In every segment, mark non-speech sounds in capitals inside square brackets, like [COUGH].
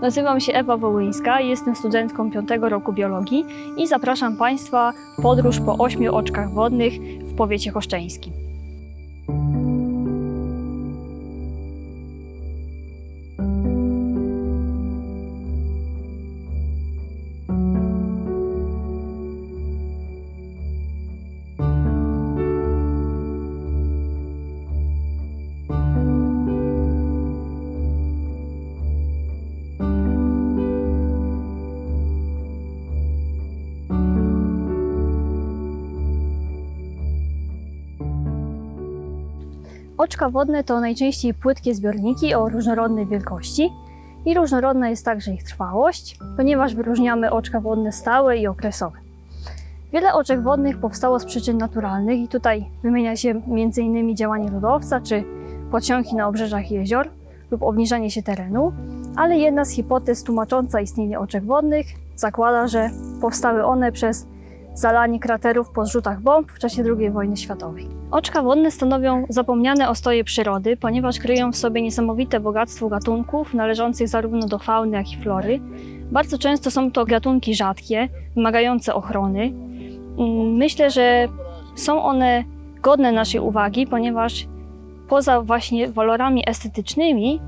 Nazywam się Ewa Wołyńska, jestem studentką piątego roku biologii i zapraszam Państwa w podróż po ośmiu oczkach wodnych w powiecie choszczeńskim. Oczka wodne to najczęściej płytkie zbiorniki o różnorodnej wielkości i różnorodna jest także ich trwałość, ponieważ wyróżniamy oczka wodne stałe i okresowe. Wiele oczek wodnych powstało z przyczyn naturalnych i tutaj wymienia się m.in. działanie lodowca czy podsiąki na obrzeżach jezior lub obniżanie się terenu, ale jedna z hipotez tłumacząca istnienie oczek wodnych zakłada, że powstały one przez zalanie kraterów po zrzutach bomb w czasie II wojny światowej. Oczka wodne stanowią zapomniane ostoje przyrody, ponieważ kryją w sobie niesamowite bogactwo gatunków należących zarówno do fauny, jak i flory. Bardzo często są to gatunki rzadkie, wymagające ochrony. Mm, Myślę, że są one godne naszej uwagi, ponieważ poza właśnie walorami estetycznymi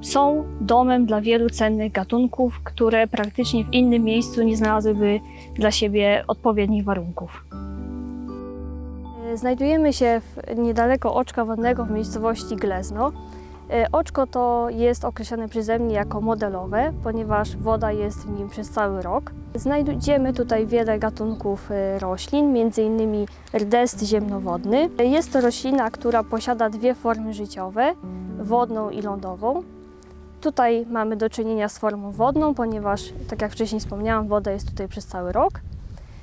są domem dla wielu cennych gatunków, które praktycznie w innym miejscu nie znalazłyby dla siebie odpowiednich warunków. Znajdujemy się w, niedaleko oczka wodnego w miejscowości Glezno. E, Oczko to jest określane przeze mnie jako modelowe, ponieważ woda jest w nim przez cały rok. Znajdziemy tutaj wiele gatunków e, roślin, m.in. rdest ziemnowodny. E, Jest to roślina, która posiada dwie formy życiowe, wodną i lądową. Tutaj mamy do czynienia z formą wodną, ponieważ, tak jak wcześniej wspomniałam, woda jest tutaj przez cały rok.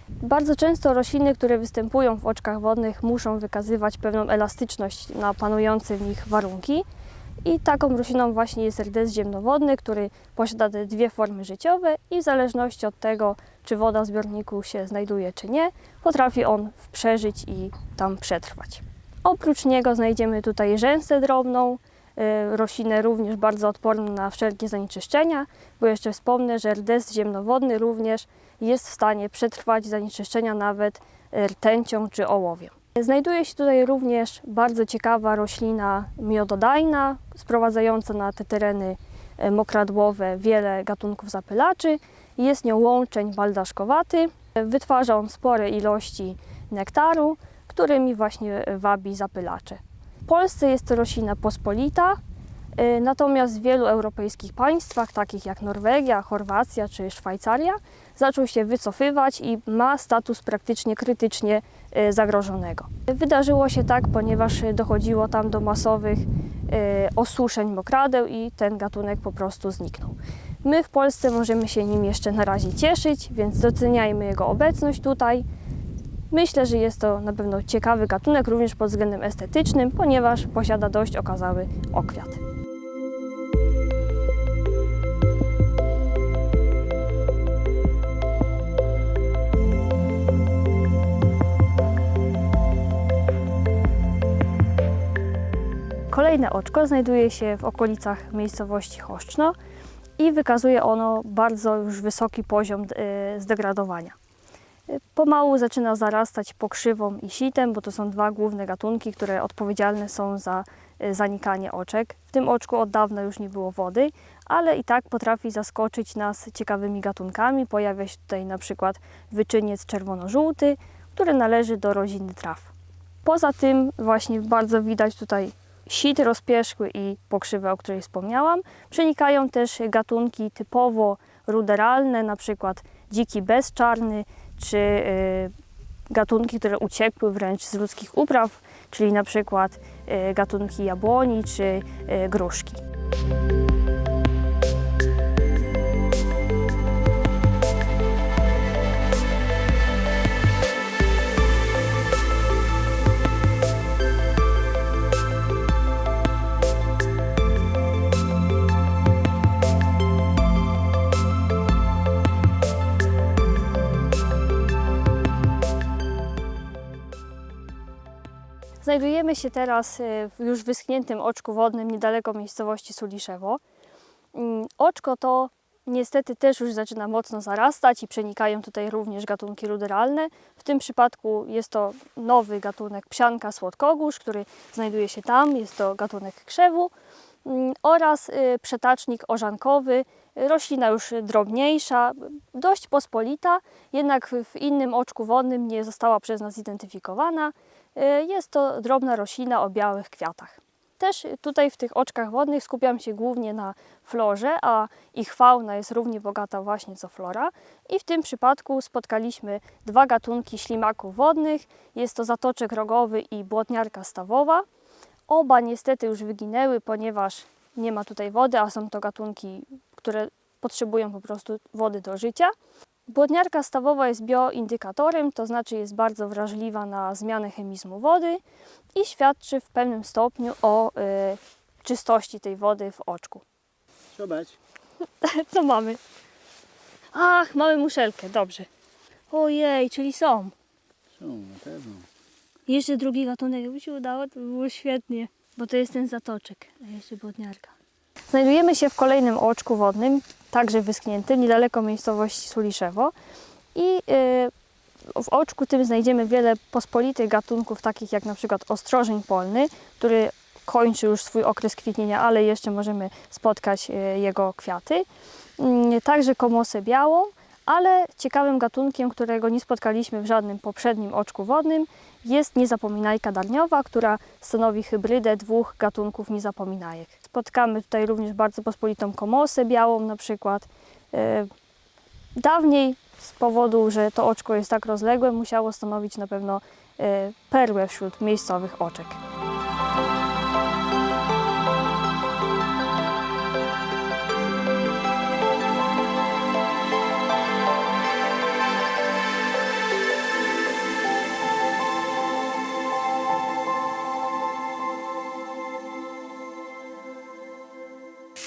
Bardzo często rośliny, które występują w oczkach wodnych, muszą wykazywać pewną elastyczność na panujące w nich warunki. I taką rośliną właśnie jest rdest ziemnowodny, który posiada te dwie formy życiowe i w zależności od tego, czy woda w zbiorniku się znajduje, czy nie, potrafi on przeżyć i tam przetrwać. Oprócz niego znajdziemy tutaj rzęsę drobną, roślinę również bardzo odporną na wszelkie zanieczyszczenia, bo jeszcze wspomnę, że rdest ziemnowodny również jest w stanie przetrwać zanieczyszczenia nawet y, rtęcią czy ołowiem. Znajduje się tutaj również bardzo ciekawa roślina miododajna, sprowadzająca na te tereny e, mokradłowe wiele gatunków zapylaczy. Jest nią łączeń baldaszkowaty. Wytwarza on spore ilości nektaru, którymi właśnie wabi zapylacze. W Polsce jest to roślina pospolita, e, natomiast w wielu europejskich państwach, takich jak Norwegia, Chorwacja czy Szwajcaria, zaczął się wycofywać i ma status praktycznie krytycznie e, zagrożonego. Wydarzyło się tak, ponieważ dochodziło tam do masowych e, osuszeń mokradeł i ten gatunek po prostu zniknął. My w Polsce możemy się nim jeszcze na razie cieszyć, więc doceniajmy jego obecność tutaj. Myślę, że jest to na pewno ciekawy gatunek również pod względem estetycznym, ponieważ posiada dość okazały okwiat. Kolejne oczko znajduje się w okolicach miejscowości Choszczno i wykazuje ono bardzo już wysoki poziom e, zdegradowania. Pomału zaczyna zarastać pokrzywą i sitem, bo to są dwa główne gatunki, które odpowiedzialne są za e, zanikanie oczek. W tym oczku od dawna już nie było wody, ale i tak potrafi zaskoczyć nas ciekawymi gatunkami. Pojawia się tutaj na przykład wyczyniec czerwono-żółty, który należy do rodziny traw. Poza tym właśnie bardzo widać tutaj sit rozpierzchły i pokrzywę, o której wspomniałam. Przenikają też gatunki typowo ruderalne, na przykład dziki bezczarny, czy y, gatunki, które uciekły wręcz z ludzkich upraw, czyli na przykład y, gatunki jabłoni czy y, gruszki. Znajdujemy się teraz y, w już wyschniętym oczku wodnym niedaleko miejscowości Suliszewo. Mm, Oczko to niestety też już zaczyna mocno zarastać i przenikają tutaj również gatunki ruderalne. W tym przypadku jest to nowy gatunek psianka słodkogórz, który znajduje się tam, jest to gatunek krzewu mm, oraz y, przetacznik orzankowy, roślina już drobniejsza, dość pospolita, jednak w- w innym oczku wodnym nie została przez nas zidentyfikowana. Y, Jest to drobna roślina o białych kwiatach. Też tutaj w tych oczkach wodnych skupiam się głównie na florze, a ich fauna jest równie bogata właśnie co flora. I w tym przypadku spotkaliśmy dwa gatunki ślimaków wodnych. Jest to zatoczek rogowy i błotniarka stawowa. Oba niestety już wyginęły, ponieważ nie ma tutaj wody, a są to gatunki, które potrzebują po prostu wody do życia. Błotniarka stawowa jest bioindykatorem, to znaczy jest bardzo wrażliwa na zmianę chemizmu wody i świadczy w pewnym stopniu o y, czystości tej wody w oczku. Zobacz. [LAUGHS] Co mamy? Ach, mamy muszelkę, dobrze. Ojej, czyli są. Są, na pewno. Jeszcze drugi gatunek, jakby się udało, to by było świetnie, bo to jest ten zatoczek, a jeszcze błotniarka. Znajdujemy się w kolejnym oczku wodnym, także wyschniętym, niedaleko miejscowości Suliszewo. I y, w oczku tym znajdziemy wiele pospolitych gatunków, takich jak na przykład ostrożeń polny, który kończy już swój okres kwitnienia, ale jeszcze możemy spotkać y, jego kwiaty. Mm, Także komosę białą, ale ciekawym gatunkiem, którego nie spotkaliśmy w żadnym poprzednim oczku wodnym, jest niezapominajka darniowa, która stanowi hybrydę dwóch gatunków niezapominajek. Spotkamy tutaj również bardzo pospolitą komosę białą na przykład. E, Dawniej z powodu, że to oczko jest tak rozległe, musiało stanowić na pewno e, perłę wśród miejscowych oczek.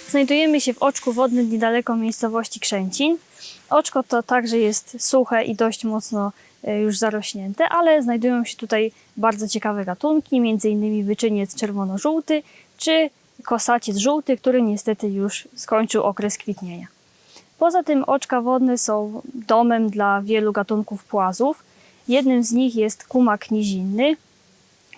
Znajdujemy się w oczku wodnym niedaleko miejscowości Krzęcin. Oczko to także jest suche i dość mocno e, już zarośnięte, ale znajdują się tutaj bardzo ciekawe gatunki, m.in. wyczyniec czerwono-żółty czy kosaciec żółty, który niestety już skończył okres kwitnienia. Poza tym oczka wodne są domem dla wielu gatunków płazów. Jednym z nich jest kumak nizinny,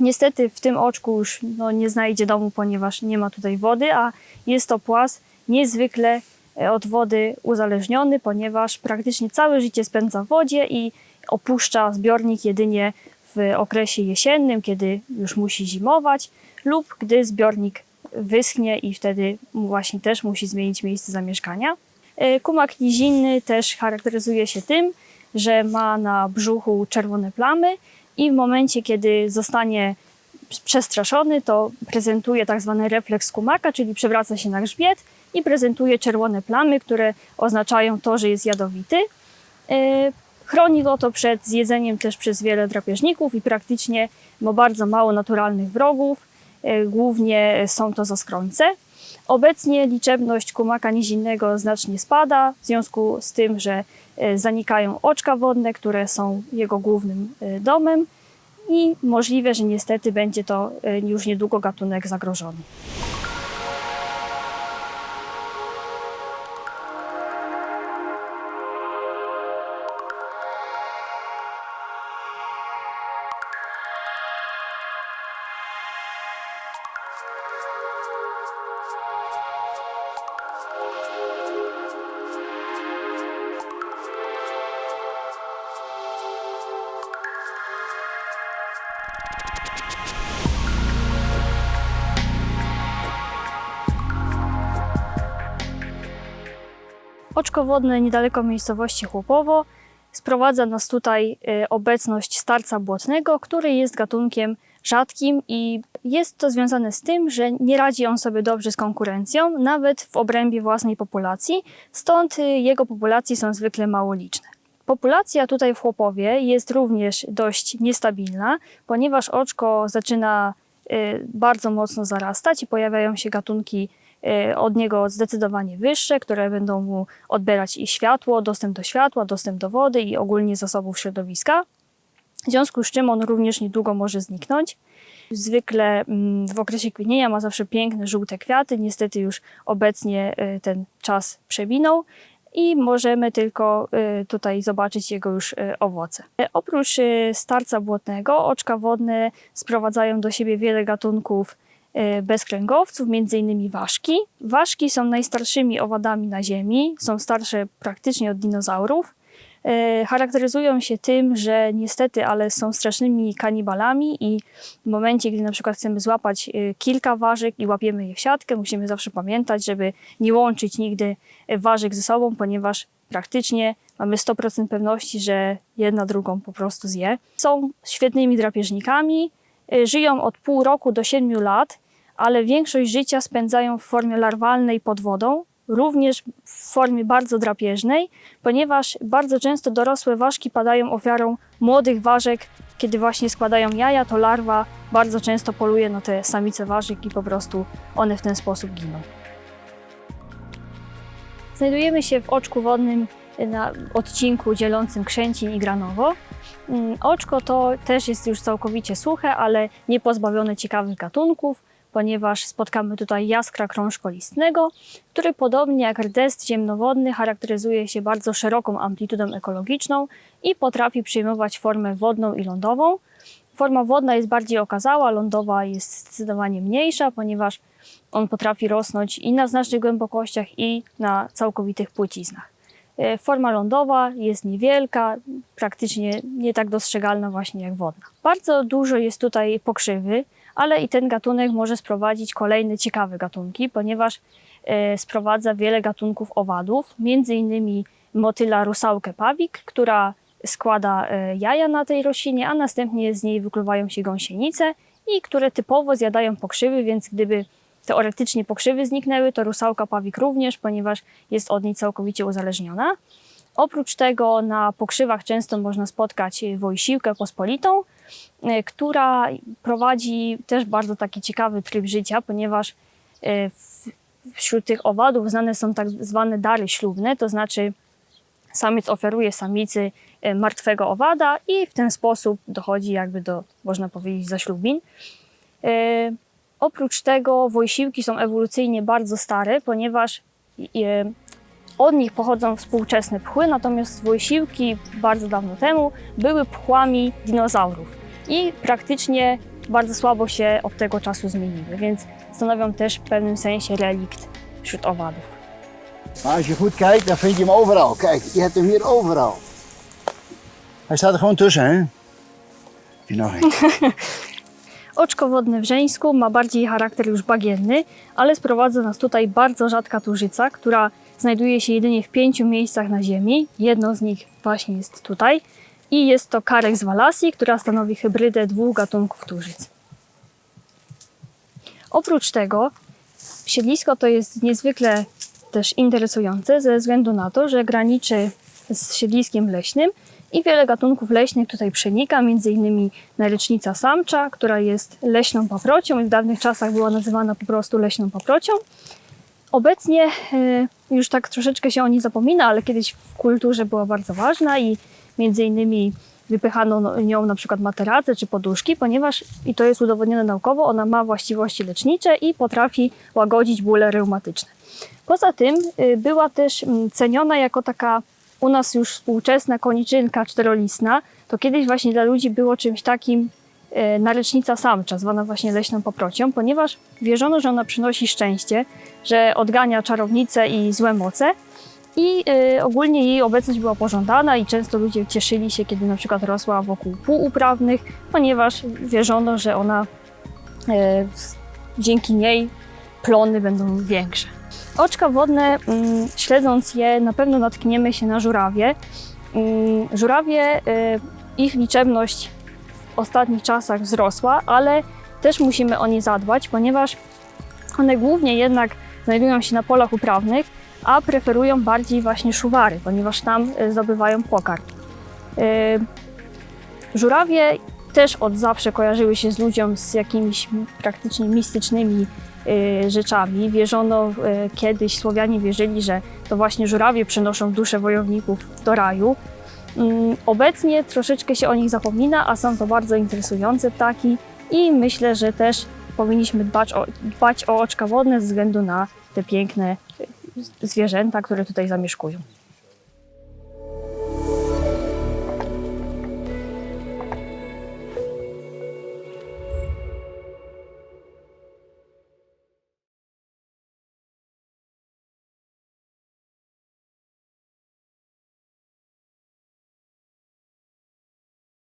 Niestety w tym oczku już no, nie znajdzie domu, ponieważ nie ma tutaj wody, a jest to płas niezwykle e, od wody uzależniony, ponieważ praktycznie całe życie spędza w wodzie i opuszcza zbiornik jedynie w okresie jesiennym, kiedy już musi zimować, lub gdy zbiornik wyschnie i wtedy właśnie też musi zmienić miejsce zamieszkania. E, Kumak nizinny też charakteryzuje się tym, że ma na brzuchu czerwone plamy i w momencie, kiedy zostanie przestraszony, to prezentuje tak zwany refleks kumaka, czyli przewraca się na grzbiet i prezentuje czerwone plamy, które oznaczają to, że jest jadowity. E, Chroni go to przed zjedzeniem też przez wiele drapieżników i praktycznie ma bardzo mało naturalnych wrogów. E, Głównie są to zaskrońce. Obecnie liczebność kumaka nizinnego znacznie spada w związku z tym, że e, zanikają oczka wodne, które są jego głównym e, domem i możliwe, że niestety będzie to e, już niedługo gatunek zagrożony. Oczko wodne niedaleko miejscowości Chłopowo sprowadza nas tutaj e, obecność starca błotnego, który jest gatunkiem rzadkim i jest to związane z tym, że nie radzi on sobie dobrze z konkurencją, nawet w obrębie własnej populacji, stąd e, jego populacje są zwykle mało liczne. Populacja tutaj w Chłopowie jest również dość niestabilna, ponieważ oczko zaczyna e, bardzo mocno zarastać i pojawiają się gatunki od niego zdecydowanie wyższe, które będą mu odbierać i światło, dostęp do światła, dostęp do wody i ogólnie zasobów środowiska. W związku z czym on również niedługo może zniknąć. Zwykle mm, w okresie kwitnienia ma zawsze piękne żółte kwiaty. Niestety już obecnie y, ten czas przeminął. i możemy tylko y, tutaj zobaczyć jego już y, owoce. E, Oprócz y, starca błotnego, oczka wodne sprowadzają do siebie wiele gatunków y, bezkręgowców, między innymi ważki. Ważki są najstarszymi owadami na Ziemi, są starsze praktycznie od dinozaurów. E, Charakteryzują się tym, że niestety, ale są strasznymi kanibalami i w momencie, gdy na przykład chcemy złapać e, kilka warzyk i łapiemy je w siatkę, musimy zawsze pamiętać, żeby nie łączyć nigdy e, warzyk ze sobą, ponieważ praktycznie mamy 100% pewności, że jedna drugą po prostu zje. Są świetnymi drapieżnikami, e, żyją od pół roku do 7 lat, ale większość życia spędzają w formie larwalnej pod wodą, również w formie bardzo drapieżnej, ponieważ bardzo często dorosłe ważki padają ofiarą młodych ważek. Kiedy właśnie składają jaja, to larwa bardzo często poluje na te samice ważek i po prostu one w ten sposób giną. Znajdujemy się w oczku wodnym na odcinku dzielącym Krzęcin i Granowo. Mm, Oczko to też jest już całkowicie suche, ale nie pozbawione ciekawych gatunków, ponieważ spotkamy tutaj jaskra krążkolistnego, który podobnie jak rdest ziemnowodny charakteryzuje się bardzo szeroką amplitudą ekologiczną i potrafi przyjmować formę wodną i lądową. Forma wodna jest bardziej okazała, lądowa jest zdecydowanie mniejsza, ponieważ on potrafi rosnąć i na znacznych głębokościach, i na całkowitych płyciznach. E, Forma lądowa jest niewielka, praktycznie nie tak dostrzegalna właśnie jak wodna. Bardzo dużo jest tutaj pokrzywy, ale i ten gatunek może sprowadzić kolejne ciekawe gatunki, ponieważ e, sprowadza wiele gatunków owadów, między innymi motyla rusałkę pawik, która składa e, jaja na tej roślinie, a następnie z niej wykluwają się gąsienice i które typowo zjadają pokrzywy, więc gdyby teoretycznie pokrzywy zniknęły, to rusałka pawik również, ponieważ jest od niej całkowicie uzależniona. Oprócz tego na pokrzywach często można spotkać wojsiłkę pospolitą, e, która prowadzi też bardzo taki ciekawy tryb życia, ponieważ e, wśród tych owadów znane są tak zwane dary ślubne, to znaczy samiec ofiaruje samicy e, martwego owada i w ten sposób dochodzi jakby do, można powiedzieć, zaślubin. Oprócz tego wojsiłki są ewolucyjnie bardzo stare, ponieważ od nich pochodzą współczesne pchły, natomiast wojsiłki bardzo dawno temu były pchłami dinozaurów i praktycznie bardzo słabo się od tego czasu zmieniły, więc stanowią też w pewnym sensie relikt wśród owadów. Maar als je goed kijkt, dan vind je hem overal. Kijk, je hebt hem hier overal. Hij staat er gewoon tussen, hè? Hier nog [LAUGHS] één. Oczko wodne w Żeńsku ma bardziej charakter już bagienny, ale sprowadza nas tutaj bardzo rzadka tużyca, która znajduje się jedynie w pięciu miejscach na Ziemi. Jedno z nich właśnie jest tutaj. I jest to Carex valasi, która stanowi hybrydę dwóch gatunków tużyc. Oprócz tego siedlisko to jest niezwykle też interesujące ze względu na to, że graniczy z siedliskiem leśnym i wiele gatunków leśnych tutaj przenika, między innymi narecznica samcza, która jest leśną paprocią i w dawnych czasach była nazywana po prostu leśną paprocią. Obecnie e, już tak troszeczkę się o niej zapomina, ale kiedyś w kulturze była bardzo ważna i między innymi wypychano no- nią na przykład materace czy poduszki, ponieważ, i to jest udowodnione naukowo, ona ma właściwości lecznicze i potrafi łagodzić bóle reumatyczne. Poza tym y, była też mm, ceniona jako taka u nas już współczesna koniczynka czterolistna. To kiedyś właśnie dla ludzi było czymś takim y, narecznica samcza, zwana właśnie leśną paprocią, ponieważ wierzono, że ona przynosi szczęście, że odgania czarownice i złe moce. I y, ogólnie jej obecność była pożądana i często ludzie cieszyli się, kiedy na przykład rosła wokół pól uprawnych, ponieważ wierzono, że ona s- dzięki niej plony będą większe. Oczka wodne, mm, śledząc je, na pewno natkniemy się na żurawie. Mm, Żurawie, y, ich liczebność w ostatnich czasach wzrosła, ale też musimy o nie zadbać, ponieważ one głównie jednak znajdują się na polach uprawnych, a preferują bardziej właśnie szuwary, ponieważ tam y, zdobywają pokarm. Y, Żurawie też od zawsze kojarzyły się z ludziom z jakimiś praktycznie mistycznymi y, rzeczami. Wierzono y, kiedyś, Słowianie wierzyli, że to właśnie żurawie przynoszą dusze wojowników do raju. Mm, Obecnie troszeczkę się o nich zapomina, a są to bardzo interesujące ptaki i myślę, że też powinniśmy dbać o, dbać o oczka wodne ze względu na te piękne y, zwierzęta, które tutaj zamieszkują.